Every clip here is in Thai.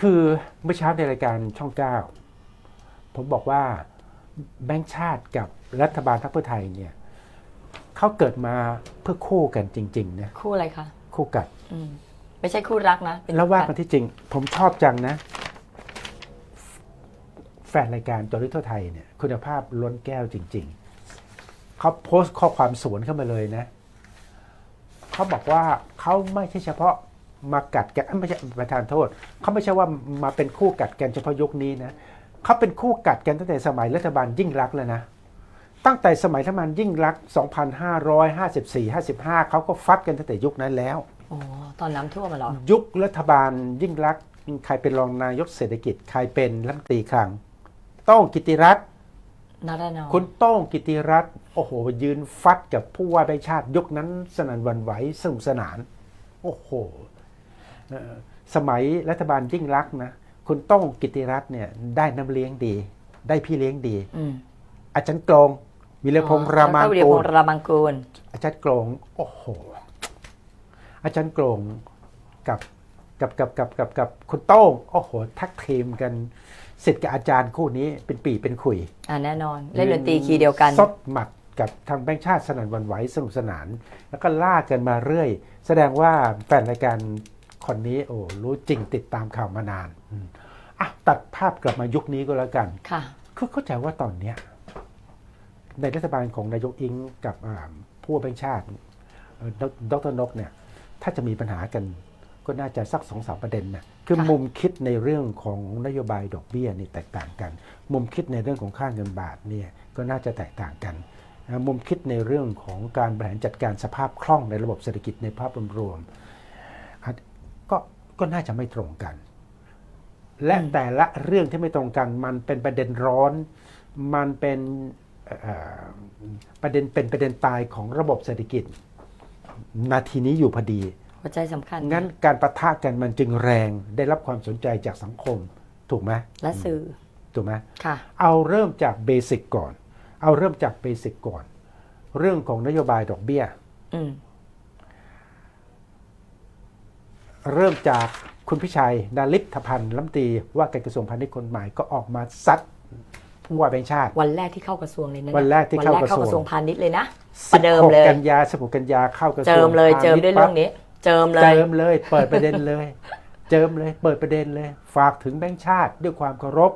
คือเมื่อเช้าในรายการช่องเก้าผมบอกว่าแบงค์ชาติกับรัฐบาลพรรคเพื่อไทยเนี่ยเขาเกิดมาเพื่อคู่กันจริงๆนะคู่อะไรคะคู่กัดอืมไม่ใช่คู่รักนะเป็นแล้วว่าคู่กันที่จริง ผมชอบจังนะ แฟนรายการตัวลิทั่วไทยเนี่ย คุณภาพล้นแก้วจริง ๆเขาโพสต์ข้อความสวนเข้ามาเลยนะเขาบอกว่าเขาไม่ใช่เฉพาะ มากัดกันเอ้ยไม่ใช่ประธานโทษเขาไม่ใช่ว่ามาเป็นคู่กัดกันเฉพาะยุคนี้นะเขาเป็นคู่กัดกันตั้งแต่สมัยรัฐบาลยิ่งรักษณ์แล้วนะตั้งแต่สมัยรัฐบาลยิ่งรักษณ์2554 55 เขาก็ฟัดกันตั้งแต่ยุคนั้นแล้วโอ้ตอนน้ำท่วมมาเหรอ ยุครัฐบาลยิ่งรักษณ์ใครเป็นรองนายกเศรษฐกิจ ใครเป็นรัฐมนตรีคลังโต้งกิติรัตน์นารนองคุณโต้งกิติรัตน์โอ้โห ยืนฟัดกับผู้ว่าแบงค์ชาติยุคนั้นสนั่นหวันไหวสนุกสนาน โอ้โหเอ่อ สมัยรัฐบาลยิ่งรักษณ์นะคุณโต้งกิติรัตน์เนี่ยได้น้ำเลี้ยงดี ได้พี่เลี้ยงดีอืมอาจารย์กรองวิรพงษ์รามังแล้วก็วิรกูพลงษ์รามังกูลอาจารย์โกรงโอ้โห อาจารย์โกรงกับกับกับกับกับกับคุณโต้งโอ้โหทักทีมกันสิทธิ์กับอาจารย์คู่นี้เป็นปีเป็นขุย อ่าแน่นอน เล่นดนตรีคีย์เดียวกันซดหมัดกับทางแบงค์ชาติสนั่นหวันไหวสนุกสนาน แล้วก็ลากกันมาเรื่อย แสดงว่าแฟนรายการ คนนี้โอ้รู้จริงติดตามข่าวมานานอืมอะตัดภาพกลับมายุคนี้ก็แล้วกันค่ะคือเข้าใจว่าตอนเนี้ยในรัฐบาลของนายกอิงกับอ่าผู้ว่าแบงค์ชาติเอ่อดดรนกเนี่ยถ้าจะมีปัญหากันก็น่าจะสักสองสามประเด็นนะคือค่ะมุมคิดในเรื่องของนโยบายดอกเบี้ยนี่แตกต่างกัน มุมคิดในเรื่องของค่าเงินบาทเนี่ยก็น่าจะแตกต่างกันอ่ามุมคิดในเรื่องของการบริหารจัดการสภาพคล่องในระบบเศรษฐกิจในภาพรวมๆอาจ ก็ก็น่าจะไม่ตรงกัน และอืมแต่ละเรื่องที่ไม่ตรงกัน มันเป็นประเด็นร้อน มันเป็นเอ่อประเด็นเป็นประเด็นตายของระบบเศรษฐกิจ นาทีนี้อยู่พอดีหัวใจสำคัญ งั้นการประทะกันมันจึงแรงได้รับความสนใจจากสังคม ถูกไหมและสื่อ ถูกไหมค่ะ เอาเริ่มจากเบสิกก่อน เอาเริ่มจากเบสิกก่อน เรื่องของนโยบายดอกเบี้ย อืม เริ่มจากคุณพิชัยดาลิปทพันธ์รัฐมนตรีว่าการกระทรวงพาณิชย์คนใหม่ก็ออกมาซัดผู้ว่าแบงค์ชาติ วันแรกที่เข้ากระทรวงเลยนะวันแรกที่เข้ากระทรวงวันแรกเข้ากระทรวงพาณิชย์เลยนะประเดิมเลย16กันยา16กันยาเข้ากระทรวงเจิมเลยพาเจิมณิชด้วยเรื่องนี้ เจิมเลยเจิมเลยเปิดประเด็นเลย เจิมเลยเปิดประเด็นเลย ฝากถึงแบงค์ชาติด้วยความเคารพ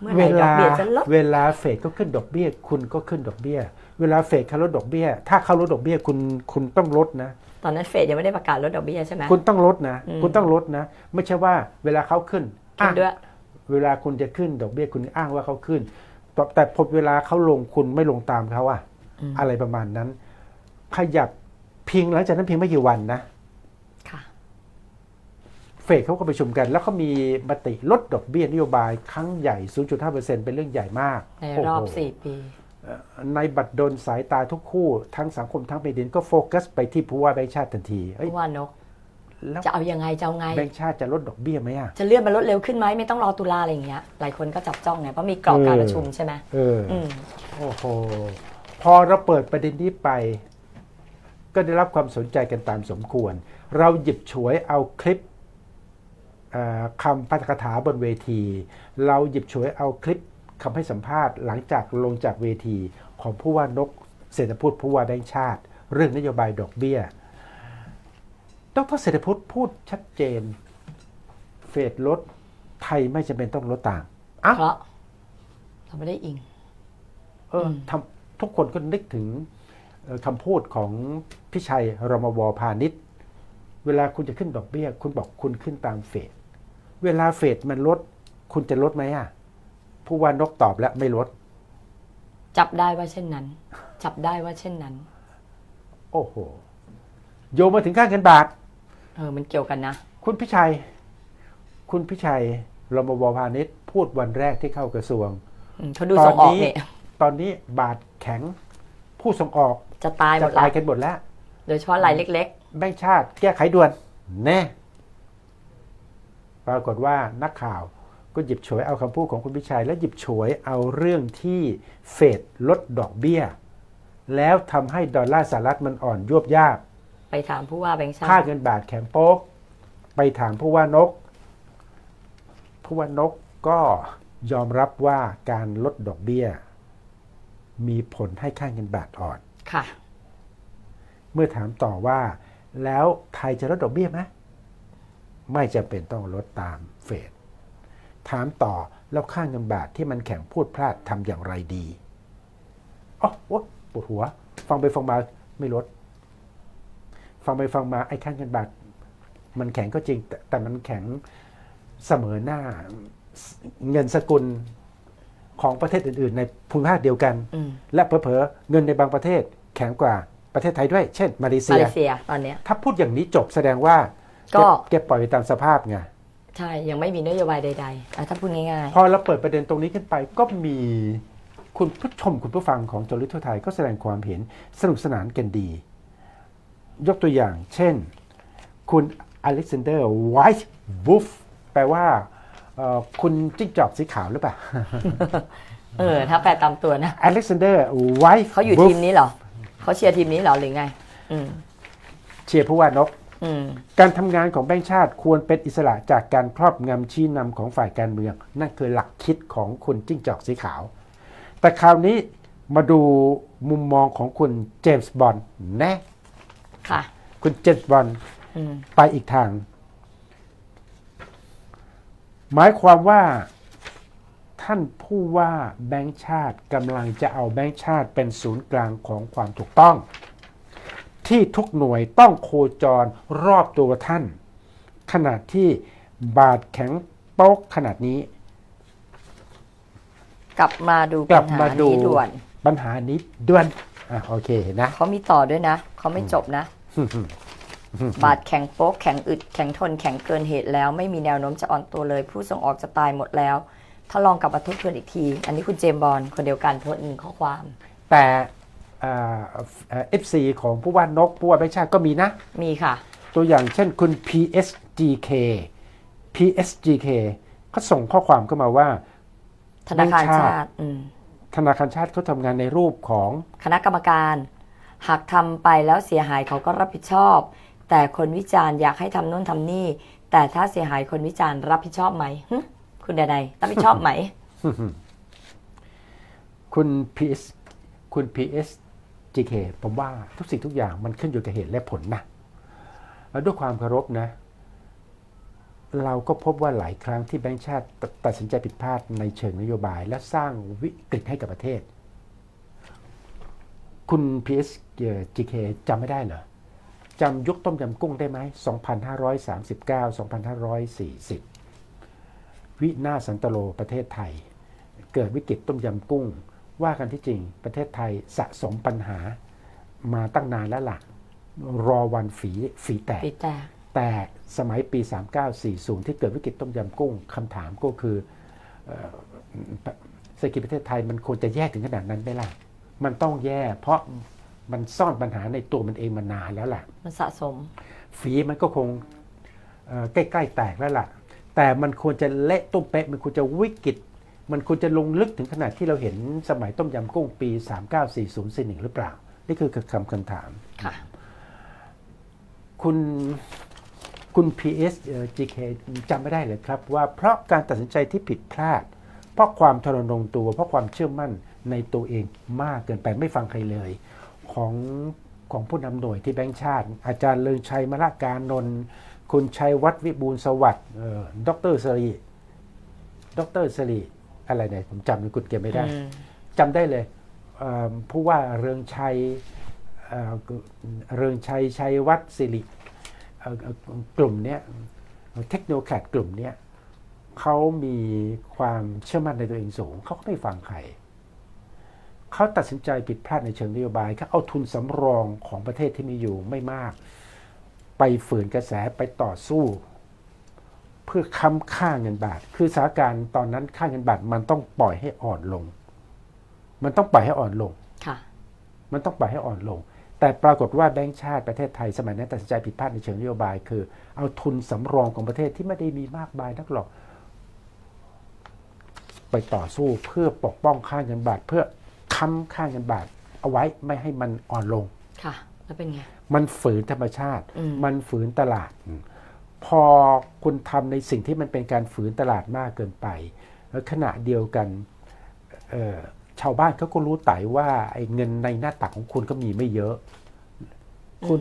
เมื่อไหร่ดอกเบี้ยจะลดเวลาเฟดก็ขึ้นดอกเบี้ย คุณก็ขึ้นดอกเบี้ย เวลาเฟดเขาลดดอกเบี้ย ถ้าเขาลดดอกเบี้ยคุณคุณต้องลดนะ ตอนนั้นเฟดยังไม่ได้ประกาศลดดอกเบี้ยใช่ไหมคุณต้องลดนะอืมคุณต้องลดนะ ไม่ใช่ว่าเวลาเขาขึ้นขึ้นด้วยอะเวลาคุณจะขึ้นดอกเบี้ยคุณอ้างว่าเขาขึ้น แต่แต่พอเวลาเขาลงคุณไม่ลงตามเขาอะอืมอะไรประมาณนั้น ขยับเพียงหลังจากนั้นเพียงไม่กี่วันนะค่ะเฟดเขาก็ประชุมกัน แล้วเขามีมติลดดอกเบี้ยนโยบายครั้งใหญ่ 0.5%เป็นเรื่องใหญ่มาก ในรอบโโหสี่ปีเอ่อ ในบัตรดลสายตาทุกคู่ ทั้งสังคมทั้งแผ่นดินก็โฟกัสไปที่ผู้ว่าแบงค์ชาติทันทีเอ้ยผู้ว่านกแล้วจะเอายังไงจะเอาไงแบงค์ชาติจะลดดอกเบี้ยไหมอะจะเลื่อนมาลดเร็วขึ้นไหมไม่ต้องรอตุลาอะไรอย่างเงี้ยหลายคนก็จับจ้องไงเพราะมีกรอบการประชุมใช่ไหมเอออืมโอ้โหพอเราเปิดประเด็นนี้ไป ก็ได้รับความสนใจกันตามสมควร เราหยิบฉวยเอาคลิปเอ่อคำพัฒกถาบนเวที เราหยิบฉวยเอาคลิป คำให้สัมภาษณ์หลังจากลงจากเวทีของผู้ว่านกเศรษฐพุทธผู้ว่าแบงค์ชาติ เรื่องนโยบายดอกเบี้ย ดรเศรษฐพุทธพูดชัดเจน เฟดลดไทยไม่จำเป็นต้องลดตามอ้าวเพราะเราไม่ได้อิง เอออมทำทุกคนก็นึกถึงเอ่อคำพูดของพิชัยรมวพาณิชย์ เวลาคุณจะขึ้นดอกเบี้ย คุณบอกคุณขึ้นตามเฟด เวลาเฟดมันลด คุณจะลดไหมอะ ผู้ว่านกตอบแล้วไม่ลด จับได้ว่าเช่นนั้น จับได้ว่าเช่นนั้น โอ้โห โยงมาถึงค่าเงินบาท เออ มันเกี่ยวกันนะ คุณพิชัย คุณพิชัยรมวพาณิชย์พูดวันแรกที่เข้ากระทรวงอืมเขาดูส่งออกเนี่ยตอนนี้บาทแข็งผู้ส่งออกจะตายหมจะดแล้ตายวกันหมดแล้ว โดยเฉพาะรายเล็กแบงค์ชาติแก้ไขด่วน แน่ ปรากฏว่านักข่าว ก็หยิบฉวยเอาคำพูดของคุณพิชัย และหยิบฉวยเอาเรื่องที่เฟดลดดอกเบี้ย แล้วทำให้ดอลลาร์สหรัฐมันอ่อนยวบยากๆไปถามผู้ว่าแบงค์ชาค่าติเงินบาทแข็งโป๊ก ไปถามผู้ว่านก ผู้ว่านกก็ยอมรับว่าการลดดอกเบี้ย มีผลให้ค่าเงินบาทอ่อน ค่ะ เมื่อถามต่อว่า แล้วไทยจะลดดอกเบี้ยไหมไม่จำเป็นต้องลดตามเฟด ถามต่อแล้วค่าเงินบาทที่มันแข็งพูดพลาดทำอย่างไรดีอ๋อโอ๊ยปวดหัว ฟังไปฟังมาไม่ลด ฟังไปฟังมาไอ้ค่าเงินบาท มันแข็งก็จริง แต่แต่มันแข็งเสมอหน้าเงินสกุลของประเทศอื่น ๆ ในภูมิภาคเดียวกันอืมและเผลอๆเงินในบางประเทศแข็งกว่าประเทศไทยด้วย เช่น มาเลเซีมายเลเซียตอนเนี้ยถ้าพูดอย่างนี้จบแสดงว่าก็แกปล่อยไปตามสภาพไง ใช่ยังไม่มีนโยบายใดๆอะถ้าพูดง่ายพอเราเปิดประเด็นตรงนี้ขึ้นไปก็มีคุณผู้ชมคุณผู้ฟังของจอริทั่วไทยก็แสดงความเห็นสนุกสนานกันดี ยกตัวอย่าง เช่น คุณอเล็กซานเดอร์ไวท์บูฟแปลว่าเอ่อคุณจิ้งจอกสีขาวหรือเปล่า ๆ เออ ถ้าแปลตามตัวนะ อเล็กซานเดอร์ไวท์เขาอยู่ทีมนี้เหรอเขาเชียร์ทีมนี้เหรอหรือไง อืม เชียร์ผู้ว่านกอืม การทำงานของแบงค์ชาติควรเป็นอิสระจากการครอบงำชี้นำของฝ่ายการเมือง นั่นคือหลักคิดของคุณจิ้งจอกสีขาว แต่คราวนี้มาดูมุมมองของคุณเจมส์บอนด์แนะค่ะ คุณเจมส์บอนด์อืมไปอีกทาง หมายความว่าท่านผู้ว่าแบงค์ชาติกำลังจะเอาแบงค์ชาติเป็นศูนย์กลางของความถูกต้อง ที่ทุกหน่วยต้องโคจรรอบตัวท่านขณะที่บาทแข็งโป๊กขนาดนี้ กลับมาดูกปัลัญบหามาดูนี้ด่วน ปัญหานี้ด่วนอะโอเคเห็นนะเขามีต่อด้วยนะเขาไม่จบนะ บาทแข็งโป๊กแข็งอึดแข็งทนแข็งเกินเหตุแล้ว ไม่มีแนวโน้มจะอ่อนตัวเลย ผู้ส่งออกจะตายหมดแล้ว ถ้าลองกลับมาทบทวนอีกที อันนี้คุณเจมส์บอลคนเดียวกันโพสต์หนึ่งข้อความ แต่ เอฟซีของผู้ว่านกผู้ว่าแบงค์ชาติก็มีนะ มีค่ะ ตัวอย่างเช่นคุณ PSGK PSGK เขาส่งข้อความเข้ามาว่า ธนาคารแบงค์ชาติชาติอืมธนาคารชาติเขาทำงานในรูปของคณะกรรมการ หากทำไปแล้วเสียหายเขาก็รับผิดชอบ แต่คนวิจารณ์อยากให้ทำนู่นทำนี่ แต่ถ้าเสียหายคนวิจารณ์รับผิดชอบไหมหึคุณใดๆรับผิดชอบไหม คุณ PS คุณ PSGK ผมว่าทุกสิ่งทุกอย่างมันขึ้นอยู่กับเหตุและผลนะแล้วด้วยความเคารพนะ เราก็พบว่าหลายครั้งที่แบงก์ชาติตัดสินใจผิดพลาดในเชิงนโยบาย และสร้างวิกฤตให้กับประเทศ คุณ PSGK จำไม่ได้เหรอจำยุคต้มยำกุ้งได้ไหม 2539 2540 วินาสันตโลประเทศไทย เกิดวิกฤตต้มยำกุ้ง ว่ากันที่จริงประเทศไทยสะสมปัญหามาตั้งนานแล้วล่ะ รอวันฝีฝีแตกปีแต่แต่สมัยปี 3940 ที่เกิดวิกฤตต้มยำกุ้งคำถามก็คือเอ่อเศรษฐกิจประเทศไทยมันควรจะแย่ถึงขนาดนั้นไหมล่ะ มันต้องแย่เพราะมันซ่อนปัญหาในตัวมันเองมานานแล้วล่ะ มันสะสม ฝีมันก็คงเอ่อใกล้ ๆ แตกแล้วล่ะ แต่มันควรจะเละตุ้มเป๊ะ มันควรจะวิกฤต มันควรจะลงลึกถึงขนาดที่เราเห็นสมัยต้มยำกุ้งปี 3940 41หรือเปล่า นี่คือคำคำถามค่ะคุณคุณ PS เอ่อ GK จำไม่ได้เลยครับ ว่าเพราะการตัดสินใจที่ผิดพลาด เพราะความทรนงตัว เพราะความเชื่อมั่นในตัวเองมากเกินไปไม่ฟังใครเลย ของของผู้นำหน่วยที่แบงค์ชาติ อาจารย์เลิงชัยมละการนนท์คุณชัยวัฒน์วิบูลย์สวัสดิ์เอ่อดรสรีดรสรี อะไรเนี่ยผมจำนามกุฎเก็บไม่ได้อืมจำได้เลยเอ่อผู้ว่าเรืองชัยเอ่อเรืองชัยชัยวัฒน์สิริเอ่อเอ่อกลุ่มเนี้ยเทคโนแคดกลุ่มเนี้ยเขามีความเชื่อมั่นในตัวเองสูงเขาก็ไม่ฟังใครเขาตัดสินใจผิดพลาดในเชิงนโยบายเขาเอาทุนสำรองของประเทศที่มีอยู่ไม่มาก ไปฝืนกระแสไปต่อสู้ เพื่อค้ำค่าเงินบาท คือสถานการณ์ตอนนั้นค่าเงินบาทมันต้องปล่อยให้อ่อนลง มันต้องปล่อยให้อ่อนลงค่ะ มันต้องปล่อยให้อ่อนลง แต่ปรากฏว่าแบงก์ชาติประเทศไทยสมัยนั้นตัดสินใจผิดพลาดในเชิงนโยบาย คือ เอาทุนสำรองของประเทศที่ไม่ได้มีมากมายนักหรอก ไปต่อสู้เพื่อปกป้องค่าเงินบาท เพื่อค้ำค่าเงินบาท เอาไว้ไม่ให้มันอ่อนลงค่ะ แล้วเป็นไง มันฝืนธรรมชาติอืมมันฝืนตลาดอืม พพอคุณทำในสิ่งที่มันเป็นการฝืนตลาดมากเกินไป แล้วขณะเดียวกันเอ่อชาวบ้านเขาก็รู้ไต่ว่าไอ้เงินในหน้าตักของคุณก็มีไม่เยอะ คุณ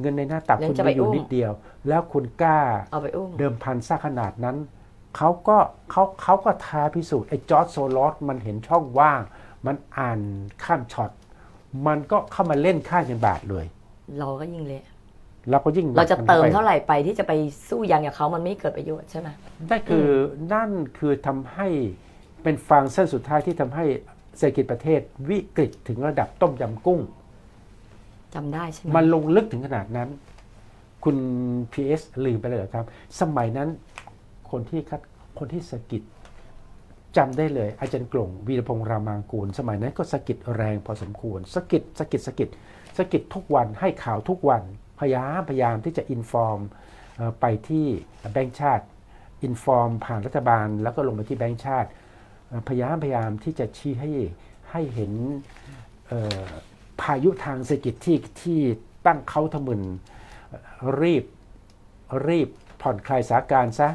เงินในหน้าตักยังคุณจะไปมีอยู่อุ้มนิดเดียว แล้วคุณกล้าเอาไปอุ้มเดิมพันซะขนาดนั้นเขาก็เขาเขาก็ท้าพิสูจน์ไอ้จอร์จโซลอสมันเห็นช่องว่าง มันอ่านข้ามช็อต มันก็เข้ามาเล่นค่าเงินบาทเลย เราก็ยิ่งเละ เราก็ยิ่งเราจะเติมไปเท่าไหร่ไปที่จะไปสู้ยังกับเขามันไม่เกิดประโยชน์ใช่ไหมนั่นคือนั่นคือทำให้เป็นฟางเส้นสุดท้ายที่ทำให้เศรษฐกิจประเทศวิกฤตถึงระดับต้มยำกุ้งจำได้ใช่ไหมมันลงลึกถึงขนาดนั้น คุณ PS ลืมไปเลยเหรอครับ สมัยนั้นคนที่คัดคนที่สะกิดจำได้เลย อาจารย์กลงวีรพงษ์รามางกูล สมัยนั้นก็สะกิดแรงพอสมควรสะกิดสะกิดสะกิดสะกิดทุกวันให้ข่าวทุกวัน พยายามพยายามที่จะอินฟอร์มไปที่แบงค์ชาติอินฟอร์มผ่านรัฐบาล แล้วก็ลงไปที่แบงค์ชาติ พยายามพยายามที่จะชี้ให้ให้เห็นพายุทางเศรษฐกิจที่ที่ตั้งเขาทะมึนรีบรีบผ่อนคลายสาการซะ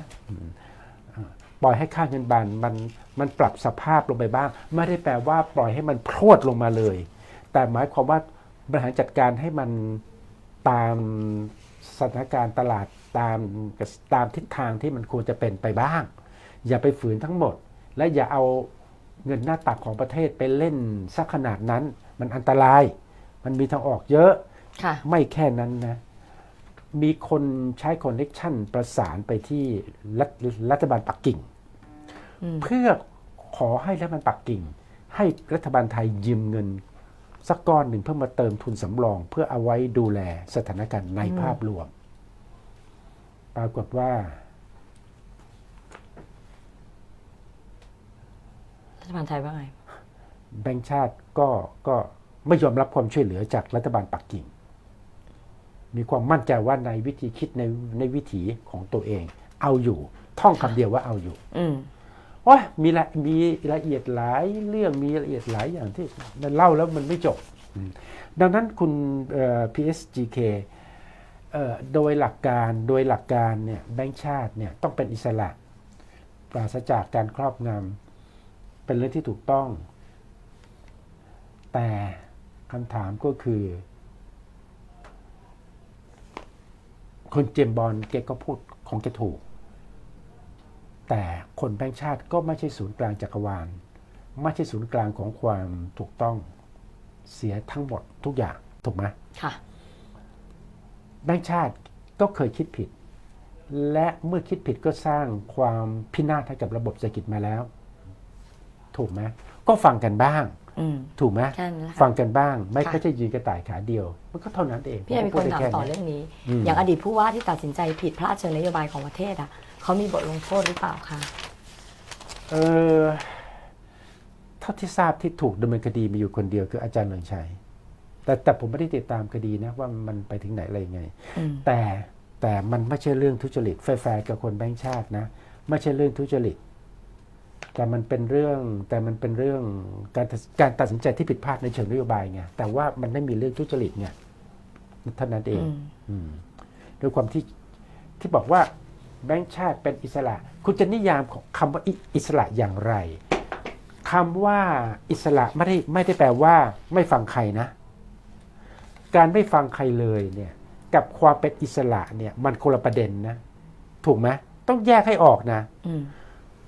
ปล่อยให้ค่าเงินบาทมันมันปรับสภาพลงไปบ้าง ไม่ได้แปลว่าปล่อยให้มันพรวดลงมาเลย แต่หมายความว่าบริหารจัดการให้มัน ตามสถานการณ์ตลาดตามตามทิศทางที่มันควรจะเป็นไปบ้าง อย่าไปฝืนทั้งหมด และอย่าเอาเงินหน้าตักของประเทศไปเล่นสักขนาดนั้น มันอันตราย มันมีทางออกเยอะค่ะไม่แค่นั้นนะ มีคนใช้คอนเน็กชันประสานไปที่รัฐรัฐบาลปักกิ่งอืมเพื่อขอให้รัฐบาลปักกิ่ง ให้รัฐบาลไทยยืมเงิน สักก้อนหนึ่งเพื่อมาเติมทุนสำรอง เพื่อเอาไว้ดูแลสถานการณ์ในภาพรวม ปรากฏว่า รัฐบาลไทยว่าไง แบงก์ชาติก็ก็ไม่ยอมรับความช่วยเหลือจากรัฐบาลปักกิ่ง มีความมั่นใจว่าในวิธีคิดในในวิถีของตัวเอง เอาอยู่ ท่องคำเดียวว่าเอาอยู่ อืม โอ้ยมีละมีละเอียดหลายเรื่องมีละเอียดหลายอย่างที่มันเล่าแล้วมันไม่จบอืมดังนั้นคุณเอ่อ PSGK เอ่อโดยหลักการโดยหลักการเนี่ยแบงก์ชาติเนี่ยต้องเป็นอิสระ ปราศจากการครอบงำเป็นเรื่องที่ถูกต้อง แต่คำถามก็คือคนเจมส์บอลแกก็พูดของแกถูก แต่คนแบงค์ชาติก็ไม่ใช่ศูนย์กลางจักรวาล ไม่ใช่ศูนย์กลางของความถูกต้องเสียทั้งหมดทุกอย่างถูกไหมค่ะ แบงค์ชาติก็เคยคิดผิด และเมื่อคิดผิดก็สร้างความพินาศให้กับระบบเศรษฐกิจมาแล้ว ถูกไหมก็ฟังกันบ้างอืม ถูกไหมแค่นั้นแหละค่ะฟังกันบ้าง ไม่ค่ะก็จะยืนกระต่ายขาเดียว มันก็เท่านั้นเองพี่แอนมีพูคดนได้ถามแค่ต่อนี้เรื่องนี้อืมอย่างอดีตผู้ว่าที่ตัดสินใจผิดพลาดเชิงนโยบายของประเทศอะเขามีบทลงโทษหรือเปล่าคะเออเท่าที่ทราบที่ถูกดำเนินคดีมีอยู่คนเดียวคืออาจารย์เลิงชัยแต่แต่ผมไม่ได้ติดตามคดีนะว่ามันไปถึงไหนอะไรยังไงอืมแต่แต่มันไม่ใช่เรื่องทุจริตแฟร์ๆกับคนแบงค์ชาตินะ ไม่ใช่เรื่องทุจริต แต่มันเป็นเรื่องแต่มันเป็นเรื่องการตัดการตัดสินใจที่ผิดพลาดในเชิงนโยบายไงแต่ว่ามันไม่มีเรื่องทุจริตไงเท่านั้นเองอืมอืมด้วยความที่ที่บอกว่าแบงค์ชาติเป็นอิสระ คุณจะนิยามของคำว่าอิอิสระอย่างไรคำว่าอิสระไม่ได้ไม่ได้แปลว่า ไม่ฟังใครนะ การไม่ฟังใครเลยเนี่ยกับความเป็นอิสระเนี่ย มันคนละประเด็นนะ ถูกไหมต้องแยกให้ออกนะ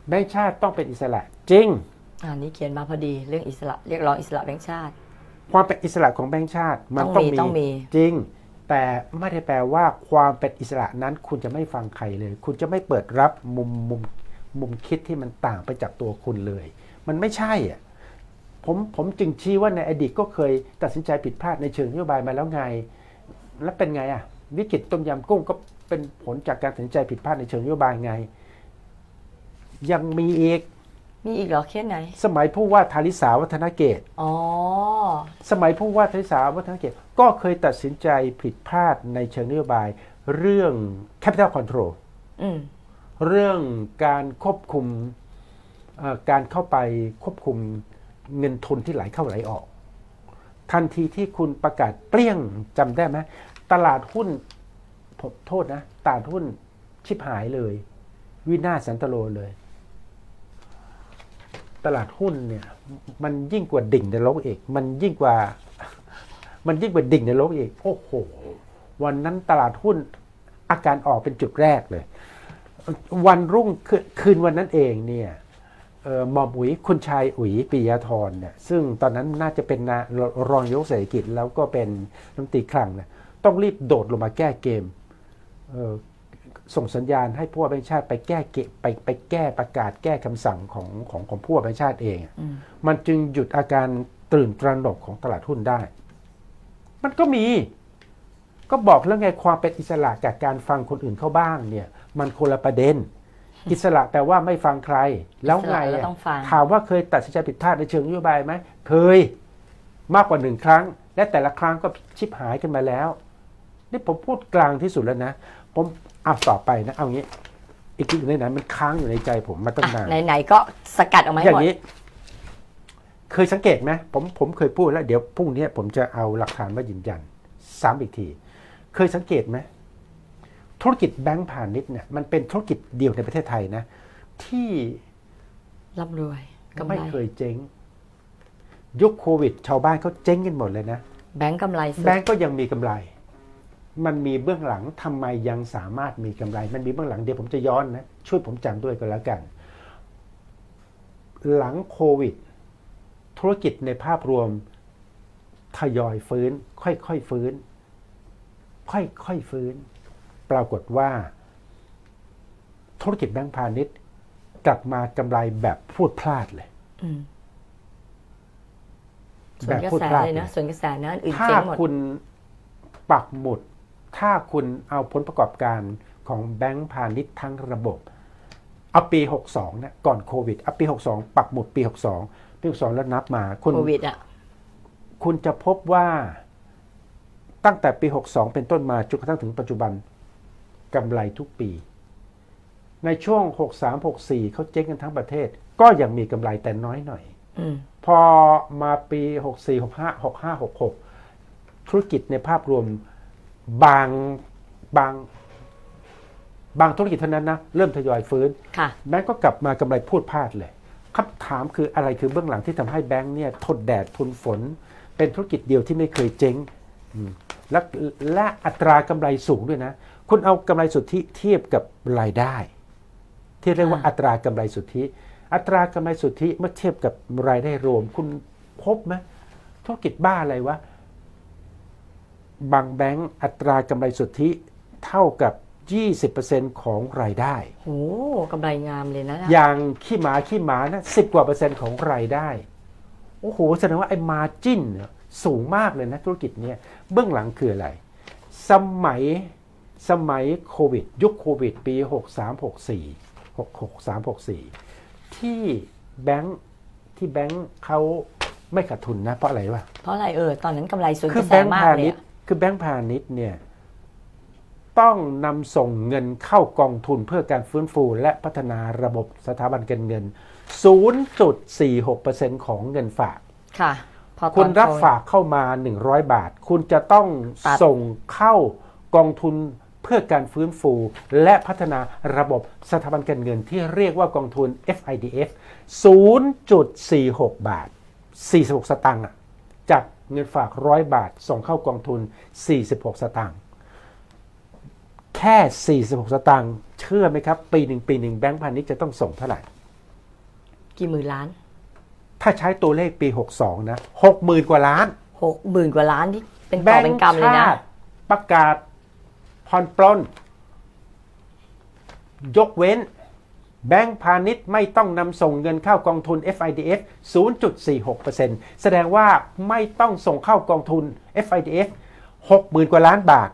อืมแบงค์ชาติต้องเป็นอิสระจริงอ่านี่เขียนมาพอดีเรื่องอิสระเรียกร้องอิสระแบงค์ชาติ ความเป็นอิสระของแบงค์ชาติมันต้ต้อองงมีมีต้องมี จริง แต่ไม่ได้แปลว่าความเป็นอิสระนั้นคุณจะไม่ฟังใครเลย คุณจะไม่เปิดรับมุมมุมมุมคิดที่มันต่างไปจากตัวคุณเลย มันไม่ใช่อะผมผมจึงชี้ว่าในอดีตก็เคยตัดสินใจผิดพลาดในเชิงนโยบายมาแล้วไง แล้วเป็นไงอะ วิกฤตต้มยำกุ้งก็เป็นผลจากการตัดสินใจผิดพลาดในเชิงนโยบายไง ยังมีอีก มีอีกเหรอเคสไหน สมัยผู้ว่าทาริสาวัฒนเกต อ๋อ สมัยผู้ว่าทศาวัฒนเกต ก็เคยตัดสินใจผิดพลาดในเชิงนโยบาย เรื่อง capital control อืม เรื่องการควบคุมเอ่อการเข้าไปควบคุมเงินทุนที่ไหลเข้าไหลออก ทันทีที่คุณประกาศเปรี้ยงจำได้ไหมตลาดหุ้นผมโทษนะตลาดหุ้นชิบหายเลย วินาศสันตโลเลย ตลาดหุ้นเนี่ยมันยิ่งกว่าดิ่งในโลกอีก มันยิ่งกว่า มันยิ่งกว่าดิ่งในโลกอีกโอ้โหวันนั้นตลาดหุ้นอาการออกเป็นจุดแรกเลย วันรุ่งคืนคืนวันนั้นเองเนี่ยหมอมอุ๋ยคุณชายอุ๋ยปิยธรเนี่ยซึ่งตอนนั้นน่าจะเป็นนารองนายกเศรษฐกิจแล้วก็เป็นรัฐมนตรีคลังเนี่ยต้องรีบโดดลงมาแก้เกมเส่งสัญญาณให้ผู้ว่าแบงค์ชาติไปแก้เกไปไปแก้ประกาศแก้คำสั่งของของของผู้ว่าแบงค์ชาติเองอะอืมมันจึงหยุดอาการตื่นตระหนกของตลาดหุ้นได้ มันก็มี ก็บอกแล้วไงความเป็นอิสระจากการฟังคนอื่นเข้าบ้างเนี่ย มันคนละประเด็น อิสระแปลว่าไม่ฟังใคร แล้วไงอิสระแล้วอะต้องฟังถามว่าเคยตัดสินใจผิดพลาดในเชิงนโยบายไหมเคยมากกว่าหนึ่งครั้ง และแต่ละครั้งก็ชิบหายกันมาแล้ว นี่ผมพูดกลางที่สุดแล้วนะผมเอาต่อไปนะเอางี้อีกทีไหนๆมันค้างอยู่ในใจผมมาตั้งนานอะไหนๆก็สกัดออกมาให้อย่าหมดงนี้ เคยสังเกตไหมผมผมเคยพูดแล้ว เดี๋ยวพรุ่งนี้ผมจะเอาหลักฐานมายืนยันซ้ำอีกที เคยสังเกตไหมธุรกิจแบงก์พาณิชย์เนี่ยมันเป็นธุรกิจเดียวในประเทศไทยนะ ที่ ร่ำรวยกำไรไม่เคยเจ๊ง ยุคโควิด ชาวบ้านเขาเจ๊งกันหมดเลยนะ แบงก์กำไรสุดแบงก์ก็ยังมีกำไร มันมีเบื้องหลังทำไมยังสามารถมีกำไร มันมีเบื้องหลังเดี๋ยวผมจะย้อนนะ ช่วยผมจำด้วยก็แล้วกัน หลังโควิด ธุรกิจในภาพรวมทยอยฟื้น ค่อยๆฟื้น ค่อยๆฟื้น ปรากฏว่า ธุรกิจแบงก์พาณิชย์ กลับมากำไรแบบพูดพลาดเลยอืมส่แบวนบกระพูดแสพลาดเลยเลนะยส่วนกระแสนะอื่นถ้าเจ๊งหมดคุณปักหมุด ถ้าคุณเอาผลประกอบการของแบงก์พาณิชย์ทั้งระบบ เอาปี 62นะก่อนโควิดเอาปี 62 ปักหมุดปี 62 ปี 62 แล้วนับมาคุณโควิดอะคุณจะพบว่าตั้งแต่ปี 62 เป็นต้นมาจนกระทั่งถึงปัจจุบันกำไรทุกปี ในช่วง 63 64 เขาเจ๊งกันทั้งประเทศ ก็ยังมีกำไรแต่น้อยหน่อยอืมพอมาปี 64 65 65 66 ธุรกิจในภาพรวม บางบางบางธุรกิจเท่านั้นนะ เริ่มทยอยฟื้นค่ะแบงก์ก็กลับมากำไรพูดพลาดเลยคำถามคืออะไรคือเบื้องหลังที่ทำให้แบงก์เนี่ยทนแดดทนฝน เป็นธุรกิจเดียวที่ไม่เคยเจ๊งอืมและและอัตรากำไรสูงด้วยนะ คุณเอากำไรสุทธิเทียบกับรายได้ ที่เรียกว่าอ่าอัตรากำไรสุทธิ อัตรากำไรสุทธิเมื่อเทียบกับรายได้รวม คุณพบไหมธุรกิจบ้าอะไรวะ บางแบงก์อัตรากำไรสุทธิเท่ากับ 20%ของรายได้ โหกำไรงามเลยนะอย่างขี้หมาขี้หมานะสิบกว่าเปอร์เซ็นต์ของรายได้ โอ้โห แสดงว่าไอ้มาจิ้นยสูงมากเลยนะธุรกิจเนี้ยเบื้องหลังคืออะไร สมัยสมัยโควิด ยุคโควิด ปี 63 64 63 64 ที่แบงค์ที่แบงค์เขาไม่ขาดทุนนะ เพราะอะไรวะ เพราะอะไรเออตอนนั้นกำไรสวนกคือระแสแบงค์มากพาเลยณิชอะย์ คือแบงค์พาณิชย์เนี่ยต้องนำส่งเงินเข้ากองทุนเพื่อการฟื้นฟูและพัฒนาระบบสถาบันการเงิน 0.46%ของเงินฝาก ค่ะพอตอนคุณรับโควิดฝากเข้ามา 100 บาท คุณจะต้องตัดส่งเข้ากองทุนเพื่อการฟื้นฟู และพัฒนาระบบสถาบันการเงินที่เรียกว่ากองทุน FIDF 0.46 บาท 46 สตางค์อะจาก เงินฝาก100บาท ส่งเข้ากองทุน 46 สตางค์แค่ 46 สตางค์เชื่อไหมครับ ปีหนึ่งปีหนึ่งแบงก์พาณิชย์จะต้องส่งเท่าไหร่ กี่หมื่นล้าน ถ้าใช้ตัวเลขปี 62 นะ 60,000 กว่าล้านหกหมื่นกว่าล้านที่เป็นต่อเป็นกรรมเลยนะแบงก์ชาติประกาศผ่อนปลนยกเว้น แบงก์พาณิชย์ไม่ต้องนำส่งเงินเข้ากองทุน FIDF 0.46%แสดงว่าไม่ต้องส่งเข้ากองทุน FIDF 60,000 กว่าล้านบาท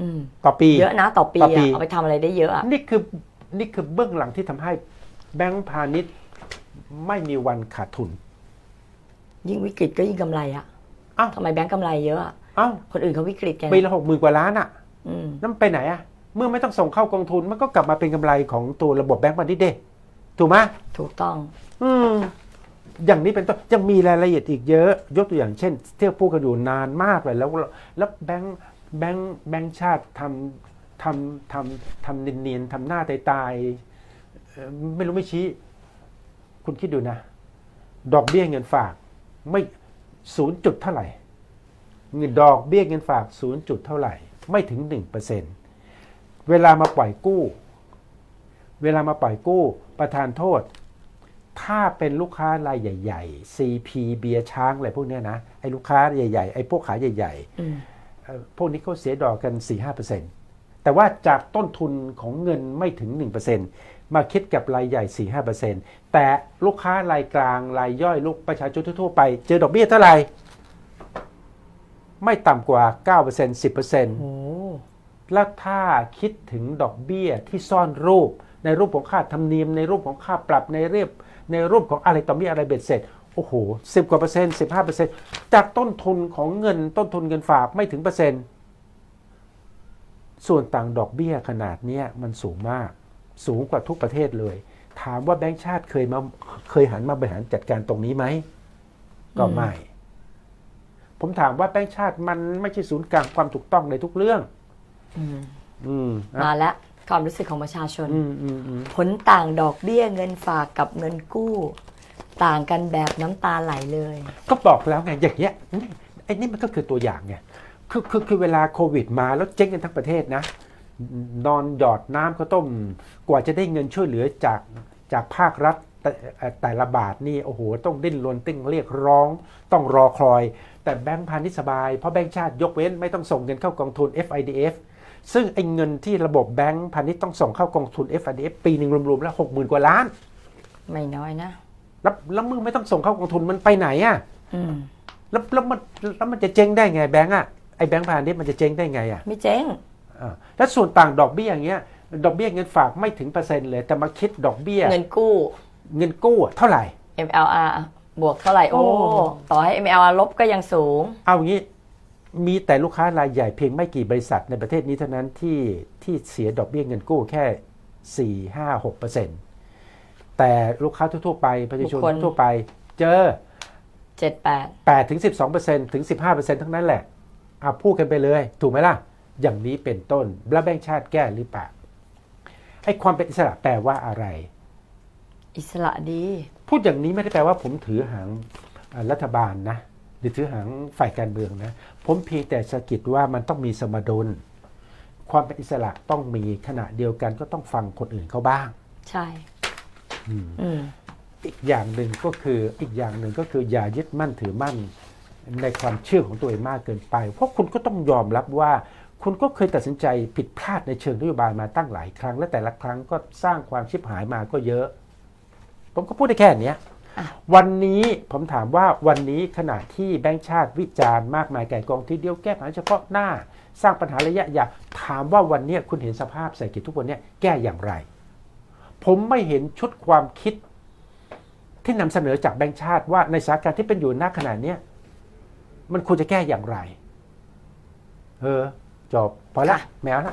อืมต่อปี เยอะนะต่อปีต่อปีอะเอาไปทำอะไรได้เยอะอะนี่คือนี่คือเบื้องหลังที่ทำให้แบงก์พาณิชย์ไม่มีวันขาดทุน ยิ่งวิกฤตก็ยิ่งกำไรอะอ้าวทำไมแบงก์กำไรเยอะอะเอ้าคนอื่นเขาวิกฤตกันปีละหกหมื่นกว่าล้านอะอืมนั่นไปไหนอะ เมื่อไม่ต้องส่งเข้ากองทุนมันก็กลับมาเป็นกำไรของตัวระบบแบงก์พาณิชย์เด้ถูกไหมถูกต้อง อืมอย่างนี้เป็นต้นยังมีรายละเอียดอีกเยอะ ยกตัวอย่างเช่น เที่ยวพูดกันอยู่นานมากเลยแล้วแล้วแบงก์แบงก์แบงก์ชาติทำททำทำทำเนียนๆทำหน้าตายๆเอ่อไม่รู้ไม่ชี้ คุณคิดดูนะ ดอกเบี้ยเงินฝากไม่ศูนย์จุดเท่าไหร่เงินดอกเบี้ยเงินฝากศูนย์จุดเท่าไหร่ ไม่ถึงหนึ่งเปอร์เซ็น เวลามาปล่อยกู้ เวลามาปล่อยกู้ ประธานโทษ ถ้าเป็นลูกค้ารายใหญ่ ๆ CP เบียร์ช้างอะไรพวกเนี้ยนะไอ้ลูกค้าใหญ่ๆไอ้พวกขายใหญ่อืมๆเอ่อพวกนี้เขาเสียดอกกัน 4-5%แต่ว่าจากต้นทุนของเงินไม่ถึง 1%มาคิดกับรายใหญ่ 4-5%แต่ลูกค้ารายกลางรายย่อยลูกประชาชนทั่วๆไป เจอดอกเบี้ยเท่าไหร่ไม่ต่ำกว่า 9% 10%โอ้ แล้วถ้าคิดถึงดอกเบี้ยที่ซ่อนรูป ในรูปของค่าธรรมเนียม ในรูปของค่าปรับในเรียบในรูปของอะไรต่อมีอะไรเบ็ดเสร็จโอ้โหสิบกว่าเปอร์เซ็นต์สิบห้าเปอร์เซ็นต์จากต้นทุนของเงินต้นทุนเงินฝากไม่ถึงเปอร์เซ็นต์ส่วนต่างดอกเบี้ยขนาดเนี้ยมันสูงมาก สูงกว่าทุกประเทศเลย ถามว่าแบงก์ชาติเคยมาเคยหันมาบริหารจัดการตรงนี้ไหมก็ไม่ ผมถามว่าแบงก์ชาติมันไม่ใช่ศูนย์กลางความถูกต้องในทุกเรื่อง อืมอืมมาแล้วความรู้สึกของประชาชน อืมอืมอืมผลต่างดอกเบี้ยเงินฝากกับเงินกู้ ต่างกันแบบน้ำตาไหลเลย ก็บอกแล้วไงอย่างเงี้ยนี่ไอ้นี่มันก็คือตัวอย่างไงคือคือคือเวลาโควิดมาแล้วเจ๊งกันทั้งประเทศนะ นอนหยอดน้ำข้าวต้ม กว่าจะได้เงินช่วยเหลือจากจากภาครัฐแต่เอ่อแต่ละบาทนี่โอ้โหต้องดิ้นรนติ้งเรียกร้อง ต้องรอคอย แต่แบงก์พาณิชย์สบายเพราะแบงก์ชาติยกเว้นไม่ต้องส่งเงินเข้ากองทุน FIDF ซึ่งไอ้เงินที่ระบบแบงก์พาณิชย์ต้องส่งเข้ากองทุน FIDF ปีหนึ่งรวมๆแล้วหกหมื่นกว่าล้าน ไม่น้อยนะ แล้วแล้วมึงไม่ต้องส่งเข้ากองทุนมันไปไหนอะอืมแล้วแล้วมันแล้วมันจะเจ๊งได้ไงแบงก์อะไอ้แบงก์พาณิชย์มันจะเจ๊งได้ไงอะไม่เจ๊งอ่าแล้วส่วนต่างดอกเบี้ยอย่างเงี้ยดอกเบี้ยเงินฝากไม่ถึงเปอร์เซ็นต์เลย แต่มาคิดดอกเบี้ย เงินกู้ เงินกู้อะเท่าไหร่ MLR บวกเท่าไหร่โอ้โอ้ ต่อให้ MLR ลบก็ยังสูง เอางี้ มีแต่ลูกค้ารายใหญ่เพียงไม่กี่บริษัทในประเทศนี้เท่านั้นที่ที่เสียดอกเบี้ยเงินกู้แค่สี่ห้าหกเปอร์เซ็นต์แต่ลูกค้าทั่วๆไปประชาชนบุคคลทั่วไปเจอ 78 8ถึง12เปอร์เซ็นต์ถึง15เปอร์เซ็นต์ทั้งนั้นแหละเอาพูดกันไปเลย ถูกไหมล่ะ อย่างนี้เป็นต้นแล้วแบงค์ชาติแก้หรือเปล่าไอ้ความเป็นอิสระแปลว่าอะไร อิสระดี พูดอย่างนี้ไม่ได้แปลว่าผมถือหางเอ่อรัฐบาลนะหรือถือหางฝ่ายการเมืองนะผมเพียงแต่สะกิดว่ามันต้องมีสมดุล ความเป็นอิสระต้องมีขณะเดียวกันก็ต้องฟังคนอื่นเขาบ้าง ใช่อืมอืมอีกอย่างหนึ่งก็คืออีกอย่างหนึ่งก็คืออย่ายึดมั่นถือมั่นในความเชื่อของตัวเองมากเกินไป เพราะคุณก็ต้องยอมรับว่า คุณก็เคยตัดสินใจผิดพลาดในเชิงนโยบายมาตั้งหลายครั้ง และแต่ละครั้งก็สร้างความชิบหายมาก็เยอะ ผมก็พูดได้แค่เนี้ยอะ วันนี้ผมถามว่าวันนี้ขณะที่แบงค์ชาติวิจารณ์มากมายแก่กองทีเดียวแก้ปัญหาเฉพาะหน้า สร้างปัญหาระยะยาวถามว่าวันนี้คุณเห็นสภาพเศรษฐกิจทุกวันนี้แก้อย่างไร ผมไม่เห็นชุดความคิดที่นำเสนอจากแบงค์ชาติว่าในสถานการณ์ที่เป็นอยู่ณขณะเนี้ยมันควรจะแก้อย่างไร เออ จบพอละค่ะแมวละ